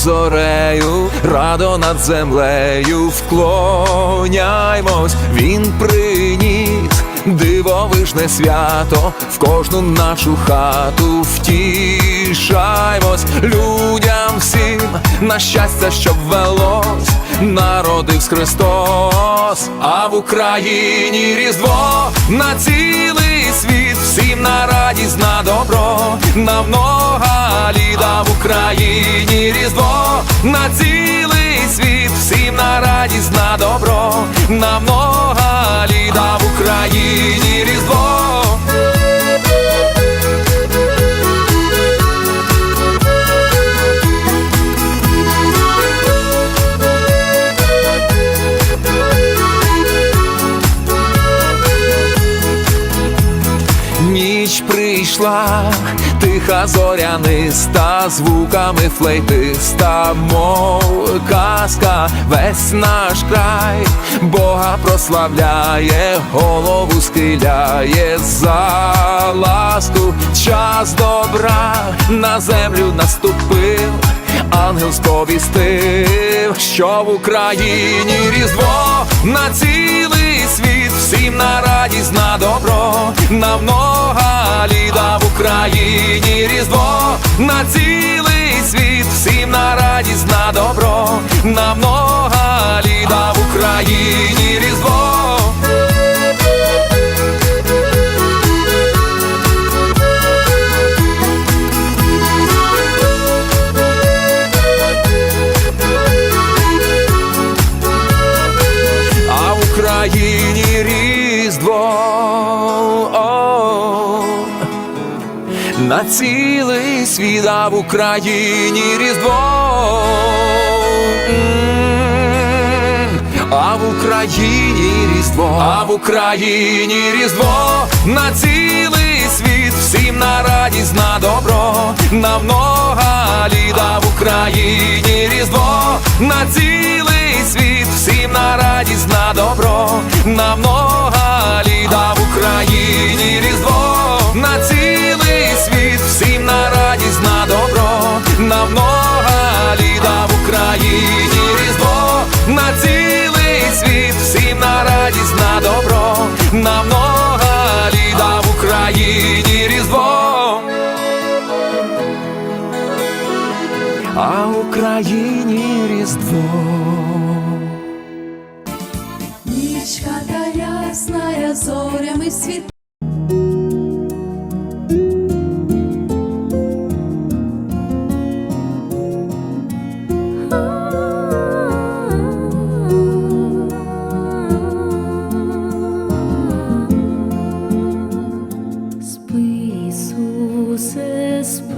зорею, радо над землею вклоняймось, він приніс дивовижне свято в кожну нашу хату втішаймось. Людям всім на щастя, щоб велось, народився Христос, а в Україні Різдво на цілий світ, всім на радість, на добро, на много літа в Україні Різдво на цілий світ, всім на радість, на добро, на много літа в Україні Різдво. Тиха зоряниста, звуками флейтиста, мов казка, весь наш край, Бога прославляє, голову схиляє за ласку, час добра на землю наступив. Ангел сповістив, що в Україні Різдво на цілий на радість, на добро, на много літа в Україні Різдво на цілий світ, всім на радість, на добро, на много літа в Україні Різдво. На цілий світ, а в Україні Різдво. А в Україні Різдво, а в Україні Різдво. На цілий світ, всім на радість, на добро, на много літа в Україні Різдво. На цілий світ, всім на радість, на добро, на много літа в Україні Різдво на цілий світ, всім Ісусе, спи,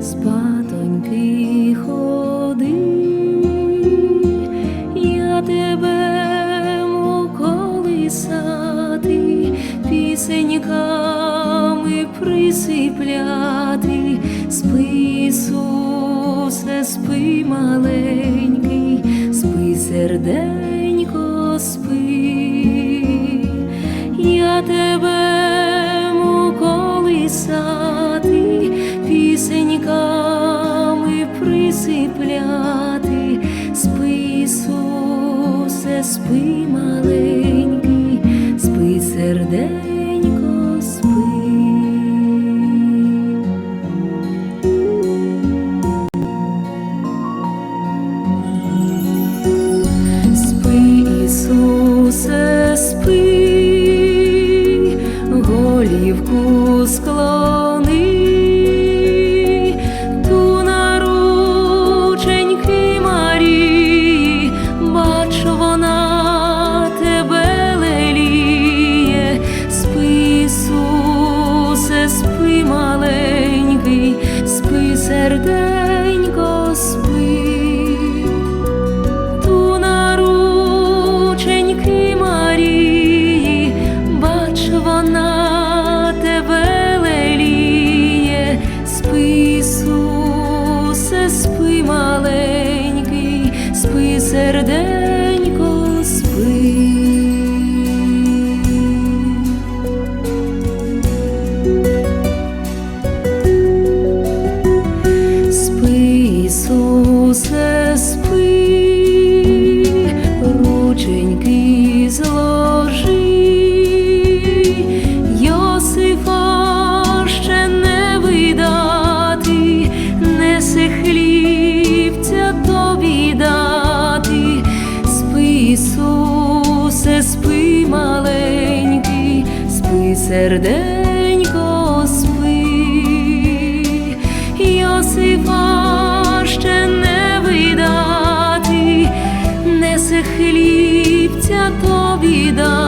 спатоньки ходи, я тебе колисати, пісеньками присипляти, спи, Ісусе, спи, маленький, серденько, серденько спи, Йосифа ще не видати, несе хлібця тобі дати.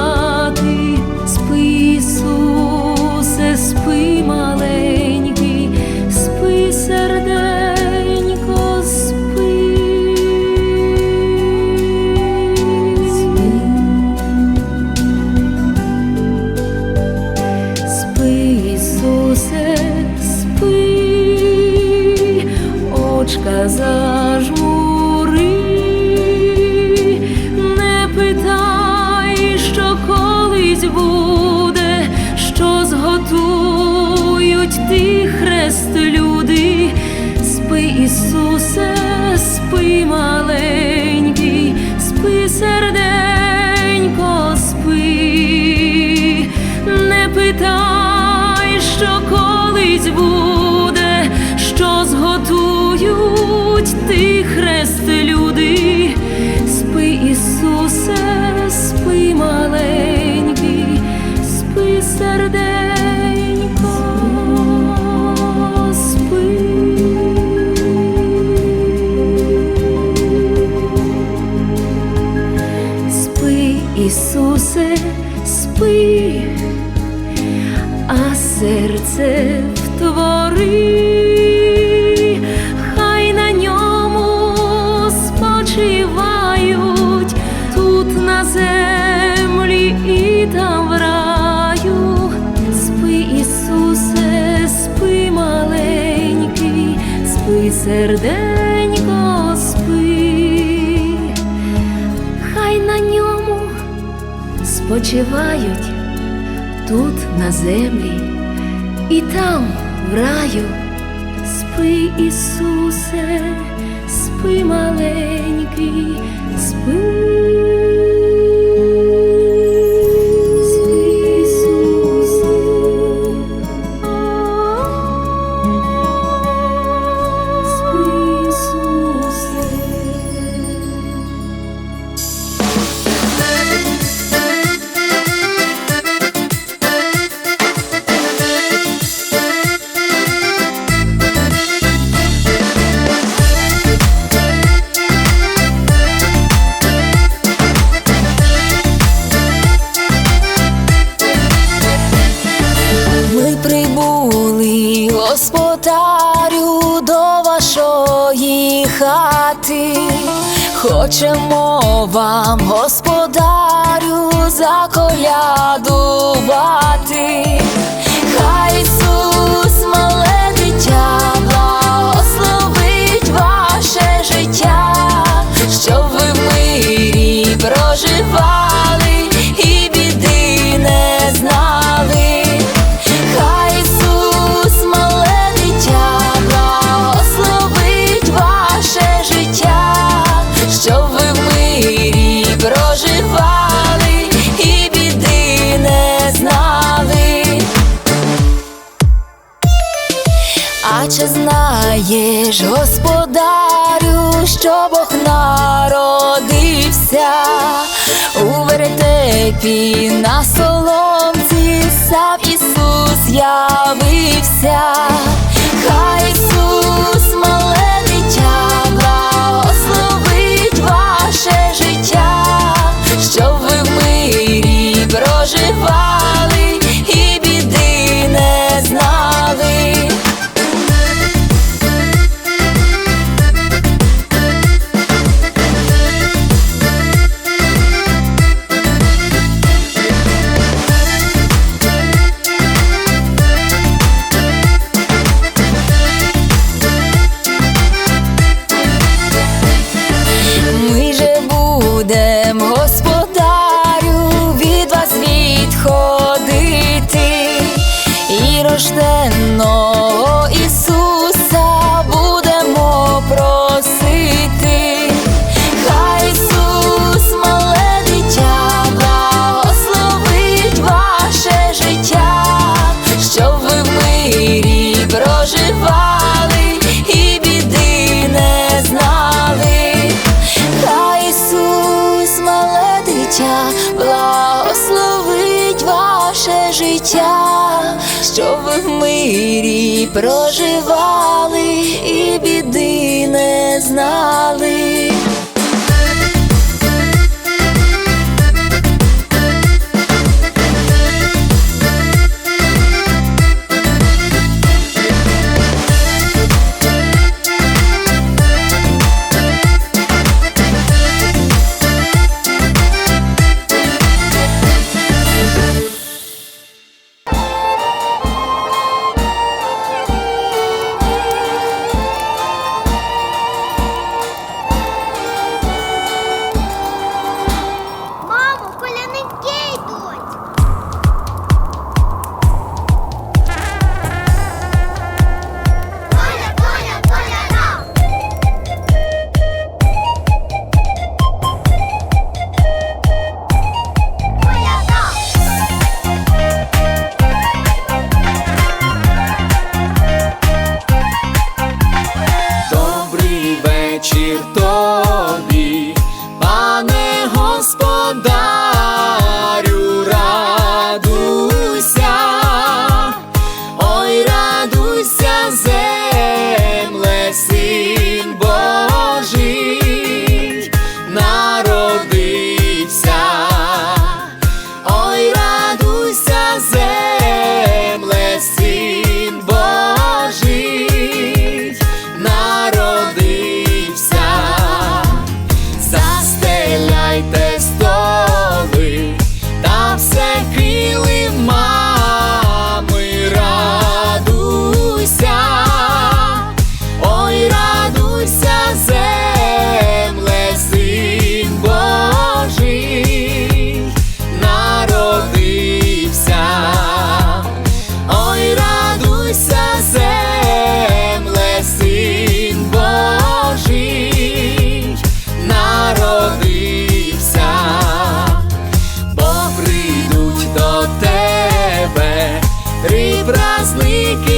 це люди, спи, Ісусе, спи, маленький, спи серденько, спи. Спи, Ісусе, спи, а серце втвори. серденько спи, хай на ньому спочивають тут, на землі, і там в раю, спи, Ісусе, спи мале. хати, хочемо вам, господарю, заколядувати. господарю, що Бог народився, у вертепі на соломці сам Ісус явився, хай. Мирі sleeking.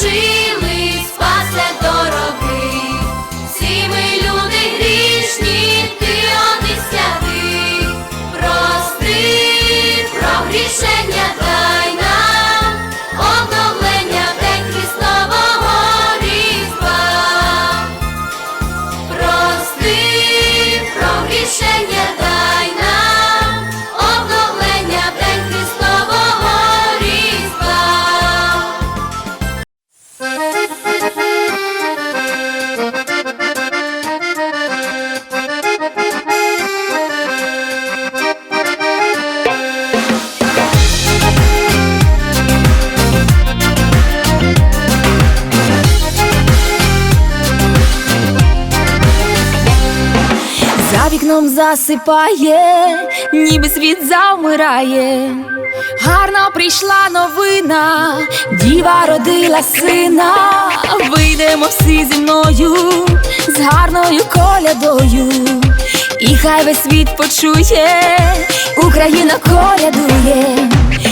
see За засипає, ніби світ завмирає. Гарно прийшла новина, діва родила сина. Вийдемо всі зі мною з гарною колядою. І хай весь світ почує, Україна колядує.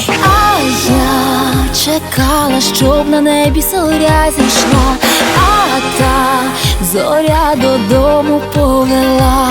А я чекала, щоб на небі зоря зійшла, а та зоря додому повела.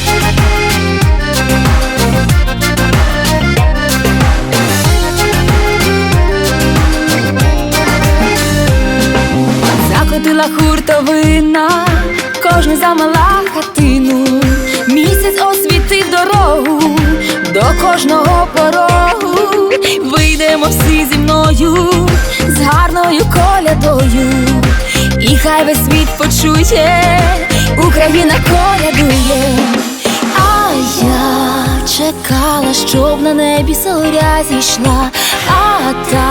Закотила хуртовина, кожен замала хатину, місяць освітив дорогу до кожного порогу. Вийдемо всі зі мною з гарною колядою, і хай весь світ почує, Україна колядує. А я чекала, щоб на небі зоря зійшла, а та